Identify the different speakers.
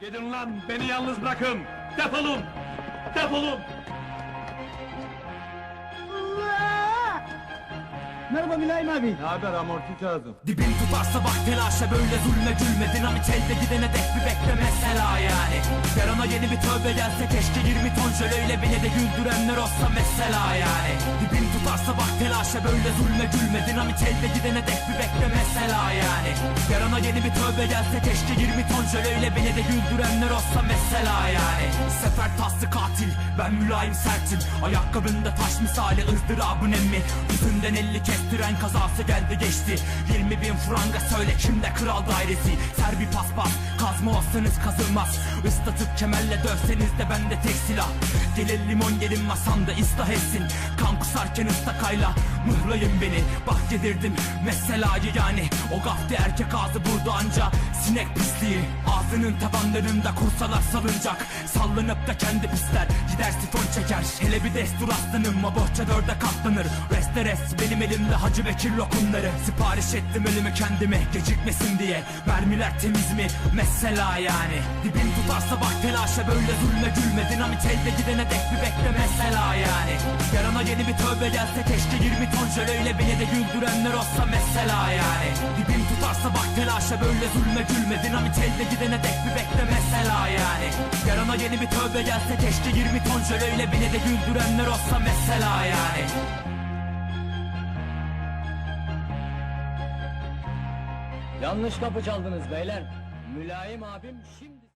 Speaker 1: Gidin lan beni yalnız bırakın. Defolun. Defolun.
Speaker 2: Merhaba Mülayim abi.
Speaker 3: Ne haber amorti kağıdım?
Speaker 4: Dibin tutarsa bak telaşa böyle zulme gülme Dinamit elde gidene dek bir bekle mesela yani Yarına yeni bir tövbe gelse keşke 20 ton jöleyle beni de güldürenler olsa mesela yani Dibin tutarsa bak telaşa böyle zulme gülme Dinamit elde gidene dek bir bekle mesela yani Yarına yeni bir tövbe gelse keşke 20 ton jöleyle beni de güldürenler olsa mesela yani. Sefer taslı katil. Ben mülayim sertim. Ayakkabında taş misali ızdırabın emmi. Yüzünden elli kestiren kazası geldi geçti. 20 bin franga söyle kimde kral dairesi? Ser bir paspas kazma olsanız kazılmaz. Islatıp kemerle dövseniz de bende tek silah. Gelin limon gelin masamda ıslah etsin. Kan kusarken ıstakayla mıhlayın beni. Bak yedirdim meselayı yani. O gafti erkek ağzı burada anca Sinek pisliği ağzının tabanlarında kursalar salıncak. Sallanıp da kendi pisler gider sifon çeker. Hele bir destur aslanım o bohça dörde katlanır. Resteres benim elimde Hacı Bekir lokumları Sipariş ettim ölümü kendime gecikmesin diye. Mermiler temiz mi? Mesela yani. Dibin tutarsa bak telaşa böyle zulme gülme. Dinamit elde gidene dek bir bekle mesela yani. Yarına yeni bir tövbe gelse keşke 20 ton jöleyle beni de güldürenler olsa mesela yani. Dibin tutarsa bak telaşa böyle zulme gülme. Dinamit elde gidene dek bir bekle mesela yani Yarına yeni bir tövbe gelse keşke 20 ton jöleyle beni de güldürenler olsa mesela yani
Speaker 2: Yanlış kapı çaldınız beyler. Mülayim abim şimdi...